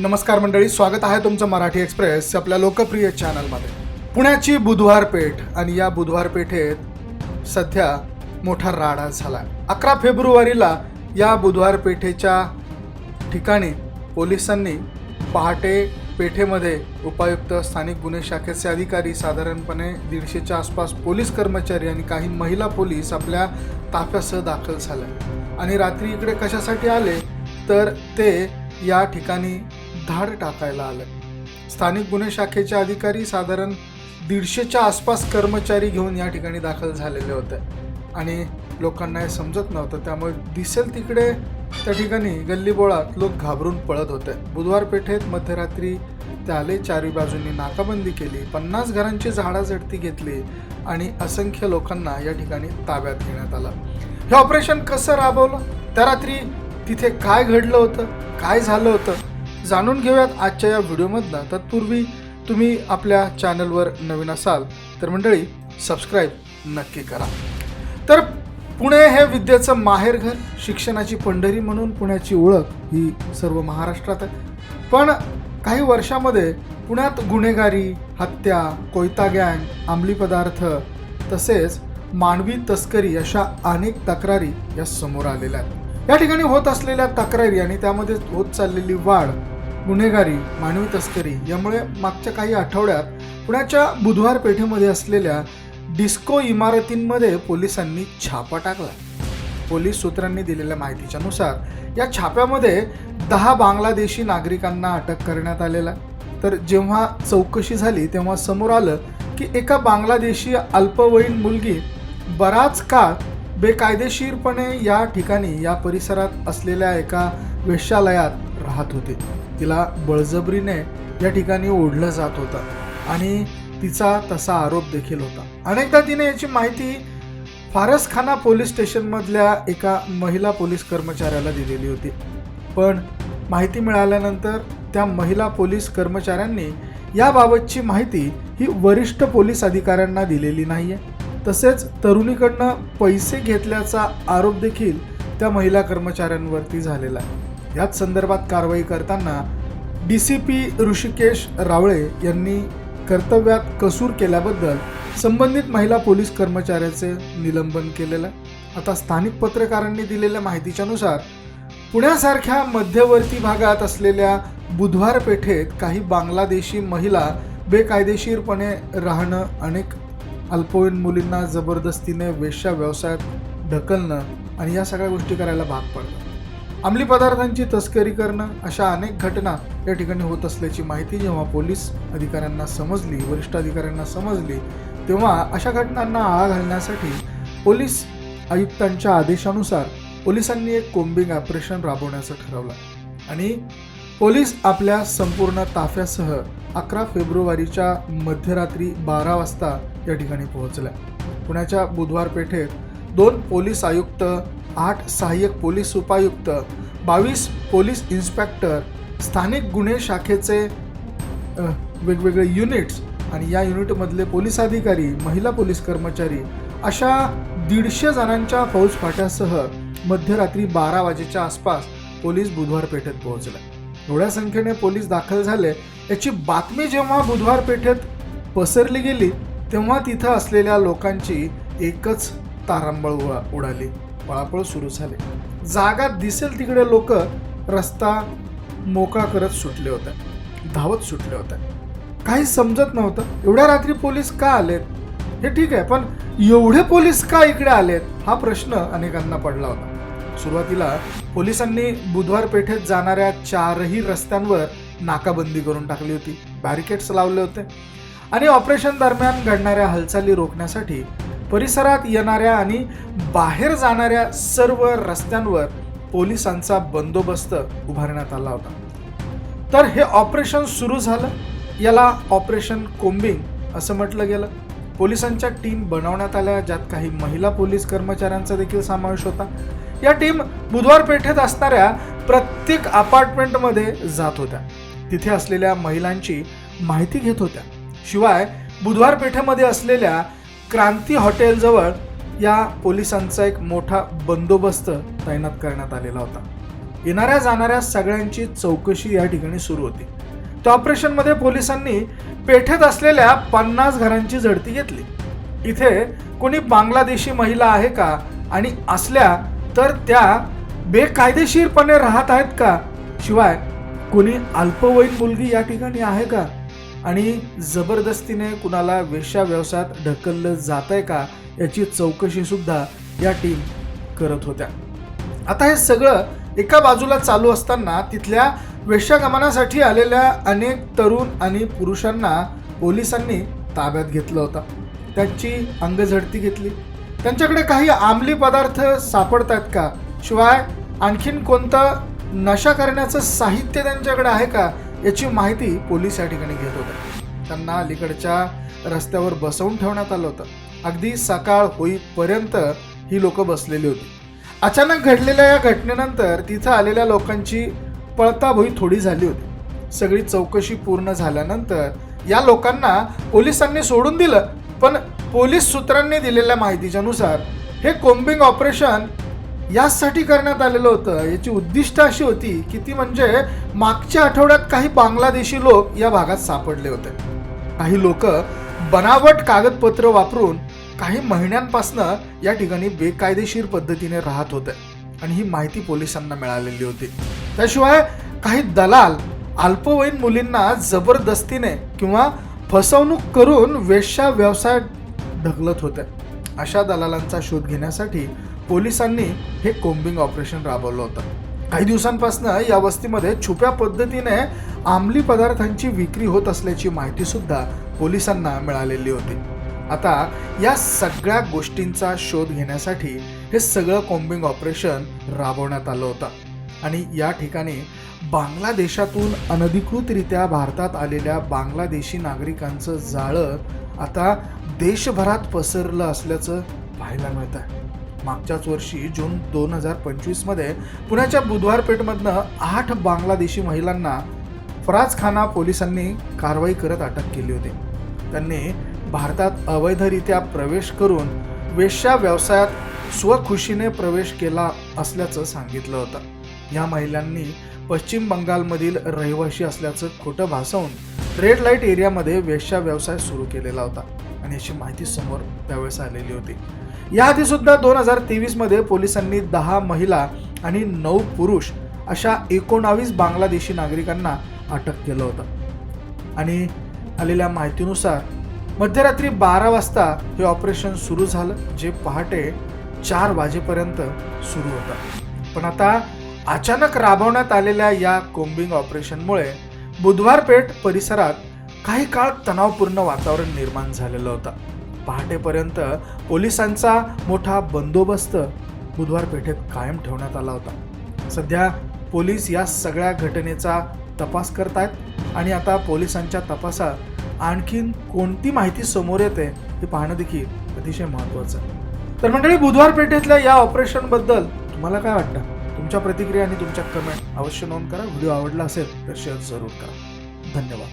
नमस्कार मंडळी स्वागत आहे तुमचं मराठी एक्सप्रेस आपल्या लोकप्रिय चॅनलमध्ये. पुण्याची बुधवार पेठ आणि या बुधवार पेठेत सध्या मोठा राडा झाला अकरा फेब्रुवारीला या बुधवार पेठेच्या ठिकाणी पोलिसांनी पहाटे पेठेमध्ये उपायुक्त स्थानिक गुन्हे शाखेचे अधिकारी साधारणपणे दीडशेच्या आसपास पोलीस कर्मचारी आणि काही महिला पोलीस आपल्या ताफ्यासह दाखल झाल्या. आणि रात्री इकडे कशासाठी आले? तर ते या ठिकाणी धाड टाकायला आलं. स्थानिक गुन्हे शाखेचे अधिकारी साधारण दीडशेच्या आसपास कर्मचारी घेऊन या ठिकाणी दाखल झालेले होते. आणि लोकांना हे समजत नव्हतं त्यामुळे दिसेल तिकडे त्या ठिकाणी गल्लीबोळात लोक घाबरून पळत होते. बुधवार पेठेत मध्यरात्री ते आले चारी बाजूंनी नाकाबंदी केली पन्नास घरांची झाडाझडती घेतली आणि असंख्य लोकांना या ठिकाणी ताब्यात घेण्यात आलं. हे ऑपरेशन कसं राबवलं? त्या रात्री तिथे काय घडलं होतं? काय झालं होतं? जाणून घेऊयात आजच्या या व्हिडिओमधनं. तत्पूर्वी तुम्ही आपल्या चॅनलवर नवीन असाल तर मंडळी सबस्क्राईब नक्की करा. तर पुणे हे विद्येचं माहेरघर शिक्षणाची पंढरी म्हणून पुण्याची ओळख ही सर्व महाराष्ट्रात आहे. पण काही वर्षामध्ये पुण्यात गुन्हेगारी हत्या कोयता गँग अंमली पदार्थ तसेच मानवी तस्करी अशा अनेक तक्रारी या समोर आलेल्या आहेत. या ठिकाणी होत असलेल्या तक्रारी आणि त्यामध्ये होत चाललेली वाढ गुन्हेगारी मानवी तस्करी यामुळे मागच्या काही आठवड्यात पुण्याच्या बुधवार पेठेमध्ये असलेल्या डिस्को इमारतींमध्ये पोलिसांनी छापा टाकला. पोलीस सूत्रांनी दिलेल्या माहितीच्या नुसार या छाप्यामध्ये दहा बांगलादेशी नागरिकांना अटक करण्यात आलेला. तर जेव्हा चौकशी झाली तेव्हा समोर आलं की एका बांगलादेशी अल्पवयीन मुलगी बराच काळ बेकायदेशीरपणे या ठिकाणी या परिसरात असलेल्या एका वेश्यालयात राहत होती. तिला बळजबरीने या ठिकाणी ओढलं जात होतं. आणि तिचा तसा आरोप देखील होता. अनेकदा तिने याची माहिती फारसखाना पोलीस स्टेशनमधल्या एका महिला पोलीस कर्मचाऱ्याला दिलेली होती. पण माहिती मिळाल्यानंतर त्या महिला पोलीस कर्मचाऱ्यांनी याबाबतची माहिती ही वरिष्ठ पोलीस अधिकाऱ्यांना दिलेली नाही आहे तसेच तरुणीकडनं पैसे घेतल्याचा आरोप देखील त्या महिला कर्मचाऱ्यांवरती झालेला आहे. याच संदर्भात कारवाई करताना D C P Rishikesh Rawale यांनी कर्तव्यात कसूर केल्याबद्दल संबंधित महिला पोलीस कर्मचाऱ्याचे निलंबन केलेलं आहे. आता स्थानिक पत्रकारांनी दिलेल्या माहितीच्या नुसार पुण्यासारख्या मध्यवर्ती भागात असलेल्या बुधवार पेठेत काही बांगलादेशी महिला बेकायदेशीरपणे राहणं अनेक अल्पवयीन मुलींना जबरदस्तीने वेश्या व्यवसायात ढकलणं आणि या सगळ्या गोष्टी करायला भाग पडतं अंमली पदार्थांची तस्करी करणं अशा अनेक घटना या ठिकाणी होत असल्याची माहिती जेव्हा पोलीस अधिकाऱ्यांना समजली वरिष्ठ अधिकाऱ्यांना समजली तेव्हा अशा घटनांना आळा घालण्यासाठी पोलीस आयुक्तांच्या आदेशानुसार पोलिसांनी एक कोम्बिंग ऑपरेशन राबवण्याचं ठरवलं आणि पोलीस आपल्या संपूर्ण ताफ्यासह अकरा फेब्रुवारीच्या मध्यरात्री बारा वाजता या ठिकाणी पोहोचल्या. पुण्याच्या बुधवार पेठेत दोन पोलीस आयुक्त आठ सहाय्यक पोलीस उपायुक्त बावीस पोलीस इन्स्पेक्टर स्थानिक गुन्हे शाखेचे वेगवेगळे युनिट्स आणि या युनिटमधले पोलीस अधिकारी महिला पोलीस कर्मचारी अशा दीडशे जणांच्या फौज फाट्यासह मध्यरात्री बारा वाजेच्या आसपास पोलीस बुधवार पेठेत पोहोचले. एवढ्या संख्येने पोलीस दाखल झाले. याची बातमी जेव्हा बुधवार पेठेत पसरली गेली तेव्हा तिथं असलेल्या लोकांची एकच तारांबळ उडा उडाली. पळापळ सुरू झाले. जागा दिसेल तिकडे लोक रस्ता मोकळा करत सुटले होते. धावत सुटले होते. काही समजत नव्हतं. एवढ्या रात्री पोलीस का आलेत? हे ठीक आहे पण एवढे पोलीस का इकडे आलेत? हा प्रश्न अनेकांना पडला होता. सुरुवातीला पोलिसांनी बुधवार पेठेत जाणाऱ्या चारही रस्त्यांवर नाकाबंदी करून टाकली होती. बॅरिकेड्स लावले होते. आणि ऑपरेशन दरम्यान घडणाऱ्या हालचाली रोखण्यासाठी परिसरात येणाऱ्या आणि बाहेर जाणाऱ्या सर्व रस्त्यांवर पोलिसांचा बंदोबस्त उभारण्यात आला होता. तर हे ऑपरेशन सुरू झालं. याला ऑपरेशन कोम्बिंग असं म्हटलं गेलं. पोलिसांच्या टीम बनवण्यात आल्या ज्यात काही महिला पोलीस कर्मचाऱ्यांचा देखील समावेश होता. या टीम बुधवार पेठेत असणाऱ्या प्रत्येक अपार्टमेंटमध्ये जात होत्या. तिथे असलेल्या महिलांची माहिती घेत होत्या. शिवाय बुधवार पेठेमध्ये असलेल्या क्रांती हॉटेलजवळ या पोलिसांचा एक मोठा बंदोबस्त तैनात करण्यात आलेला होता. येणाऱ्या जाणाऱ्या सगळ्यांची चौकशी या ठिकाणी सुरू होती. त्या ऑपरेशनमध्ये पोलिसांनी पेठेत असलेल्या पन्नास घरांची झडती घेतली. इथे कोणी बांगलादेशी महिला आहे का आणि असल्या तर त्या बेकायदेशीरपणे राहत आहेत का? शिवाय कोणी अल्पवयीन मुलगी या ठिकाणी आहे का? आणि जबरदस्तीने कुणाला वेश्या व्यवसायात ढकललं जात आहे का याची चौकशी सुद्धा या टीम करत होत्या. आता हे सगळं एका बाजूला चालू असताना तिथल्या वेश्यागमनासाठी आलेल्या अनेक तरुण आणि पुरुषांना पोलिसांनी ताब्यात घेतलं होतं. त्यांची अंगझडती घेतली. त्यांच्याकडे काही आंबली पदार्थ सापडत आहेत का? शिवाय आणखीन कोणतं नशा करण्याचं साहित्य त्यांच्याकडे आहे का? याची माहिती पोलीस या ठिकाणी घेत होते. त्यांना अलीकडच्या रस्त्यावर बसवून ठेवण्यात आलं होतं. अगदी सकाळ होईपर्यंत ही लोक बसलेली होती. अचानक घडलेल्या या घटनेनंतर तिथं आलेल्या लोकांची पळताभोई थोडी झाली होती. सगळी चौकशी पूर्ण झाल्यानंतर या लोकांना पोलिसांनी सोडून दिलं. पण पोलीस सूत्रांनी दिलेल्या माहितीच्यानुसार हे कोम्बिंग ऑपरेशन यासाठी करण्यात आलेलं होतं. याची उद्दिष्ट अशी होती की ती म्हणजे मागच्या आठवड्यात काही बांगलादेशी लोक या भागात सापडले होते. काही लोक बनावट कागदपत्र वापरून काही महिन्यांपासनं या ठिकाणी बेकायदेशीर पद्धतीने राहत होते आणि ही माहिती पोलिसांना मिळालेली होती. त्याशिवाय काही दलाल अल्पवयीन मुलींना जबरदस्तीने किंवा फसवणूक करून वेश्या व्यवसाय ढकलत होते. अशा दलालांचा शोध घेण्यासाठी पोलिसांनी हे कोम्बिंग ऑपरेशन राबवलं होतं. काही दिवसांपासून या वस्तीमध्ये छुप्या पद्धतीने अंमली पदार्थांची विक्री होत असल्याची माहिती सुद्धा पोलिसांना मिळालेली होती. आता या सगळ्या गोष्टींचा शोध घेण्यासाठी हे सगळं कोम्बिंग ऑपरेशन राबवण्यात आलं होतं. आणि या ठिकाणी बांगलादेशातून अनधिकृतरित्या भारतात आलेल्या बांगलादेशी नागरिकांचं जाळं आता देशभरात पसरलं असल्याचं पाहायला मिळतं आहे मागच्याच वर्षी जून दोन हजार पंचवीसमध्ये पुण्याच्या बुधवार पेठमधनं आठ बांगलादेशी महिलांना फराज खाना पोलिसांनी कारवाई करत अटक केली होती. त्यांनी भारतात अवैधरित्या प्रवेश करून वेश्या व्यवसायात स्वखुशीने प्रवेश केला असल्याचं सांगितलं होतं. या महिलांनी पश्चिम बंगालमधील रहिवाशी असल्याचं खोटं भासवून रेड लाइट एरियामध्ये वेश्या व्यवसाय सुरू केलेला होता. आणि याची माहिती समोर त्यावेळेस आलेली होती. याआधी सुद्धा दोन हजार तेवीसमध्ये पोलिसांनी दहा महिला आणि नऊ पुरुष अशा एकोणावीस बांगलादेशी नागरिकांना अटक केलं होतं. आणि आलेल्या माहितीनुसार मध्यरात्री बारा वाजता हे ऑपरेशन सुरू झालं जे पहाटे चार वाजेपर्यंत सुरू होतं. पण आता अचानक राबवण्यात आलेल्या या कोम्बिंग ऑपरेशनमुळे बुधवार पेठ परिसरात काही काळ तणावपूर्ण वातावरण निर्माण झालेलं होतं. पहाटेपर्यंत पोलिसांचा मोठा बंदोबस्त बुधवार पेठेत कायम ठेवण्यात आला होता. सध्या पोलीस या सगळ्या घटनेचा तपास करत आहेत आणि आता पोलिसांच्या तपासात आणखीन कोणती माहिती समोर येते हे पाहणं देखील अतिशय महत्त्वाचं. आहे तर मंडळी बुधवार पेठेतल्या या ऑपरेशनबद्दल तुम्हाला काय वाटतं? तुमच्या प्रतिक्रिया आणि तुमच्या कमेंट अवश्य नोंद करा. व्हिडिओ आवडला असेल तर शेअर जरूर करा. धन्यवाद.